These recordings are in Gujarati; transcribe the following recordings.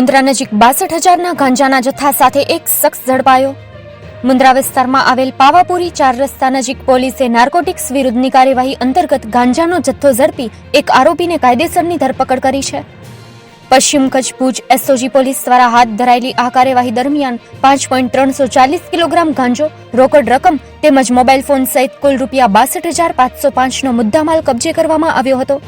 મુન્દ્રા નજીક બાસઠ હજારના ગાંજાના જથ્થા સાથે એક શખ્સ ઝડપાયો. મુન્દ્રા વિસ્તારમાં આવેલ પાવાપુરી ચાર રસ્તા નજીક પોલીસે નાર્કોટિક્સ વિરુદ્ધની કાર્યવાહી અંતર્ગત ગાંજાનો જથ્થો ઝડપી એક આરોપીને કાયદેસરની ધરપકડ કરી છે. પશ્ચિમ કચ્છ ભુજ એસઓજી પોલીસ દ્વારા હાથ ધરાયેલી આ કાર્યવાહી દરમિયાન પાંચ પોઈન્ટ ત્રણસો ચાલીસ કિલોગ્રામ ગાંજો, રોકડ રકમ તેમજ મોબાઈલ ફોન સહિત કુલ રૂપિયા બાસઠ હજાર પાંચસો પાંચનો મુદ્દામાલ કબજે કરવામાં આવ્યો હતો.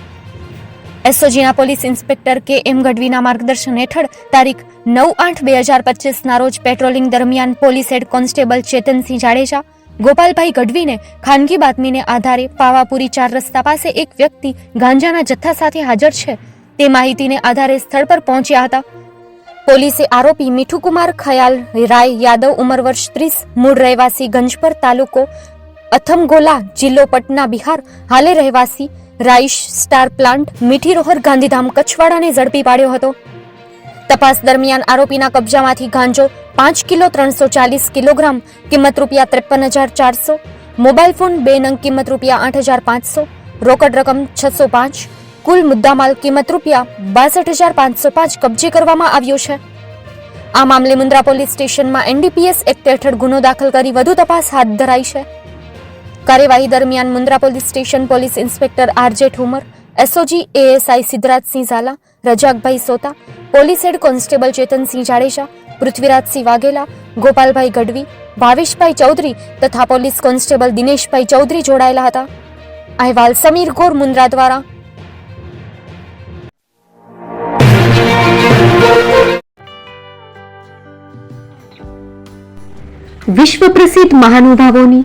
એસઓજીના પોલીસ ઇન્સ્પેક્ટર કે એમ ગઢવીના માર્ગદર્શન હેઠળ તારીખ નવ આઠ બે હજાર પચીસના રોજ પેટ્રોલિંગ દરમિયાન police head constable Chetansinh Jadeja, Gopalbhai ગઢવીને ખાનગી બાતમીને આધારે પાવાપુરી ચાર રસ્તા પાસે એક વ્યક્તિ ગાંજાના જથ્થા સાથે હાજર છે. તે માહિતીને આધારે સ્થળ પર પહોંચ્યા હતા. પોલીસે આરોપી મીઠુકુમાર ખયાલ રાય યાદવ ઉંમર વર્ષ ત્રીસ, મૂળ રહેવાસી ગંજપર તાલુકો અથમગોલા જિલ્લો પટના બિહાર, હાલે રહેવાસી રાઈશ સ્ટાર પ્લાન્ટ મીઠી રોહર ગાંધીધામ કચ્છવાડાને ઝડપી પાડ્યો હતો. તપાસ દરમિયાન આરોપીના કબજામાંથી ગાંજો પાંચ કિલો ત્રણસો ચાલીસ કિલોગ્રામ, કિંમત રૂપિયા ત્રેપન હજાર ચારસો, મોબાઈલ ફોન બે નંગ, કિંમત રૂપિયા આઠ હજાર પાંચસો, રોકડ રકમ છસો પાંચ, કુલ મુદ્દામાલ કિંમત રૂપિયા બાસઠ હજાર પાંચસો પાંચ કબજે કરવામાં આવ્યો છે. આ મામલે મુન્દ્રા પોલીસ સ્ટેશનમાં એનડીપીએસ એક્ટ હેઠળ ગુનો દાખલ કરી વધુ તપાસ હાથ ધરાઈ છે. કાર્યવાહી દરમિયાન Mundra police station police inspector RJ Thumar, SOG ASI Siddharajsinh Zala, Rajakbhai Sota, police head constable Chetansinh Jadeja, Prithvirajsinh Vaghela, Gopalbhai Gadhvi, Bhaveshbhai Chaudhari તથા પોલીસ કોન્સ્ટેબલ દિનેશભાઈ ચૌધરી જોડાયેલા હતા. અહેવાલ સમીર ગોર મુન્દ્રા દ્વારા. વિશ્વ પ્રસિદ્ધ મહાનુભાવોની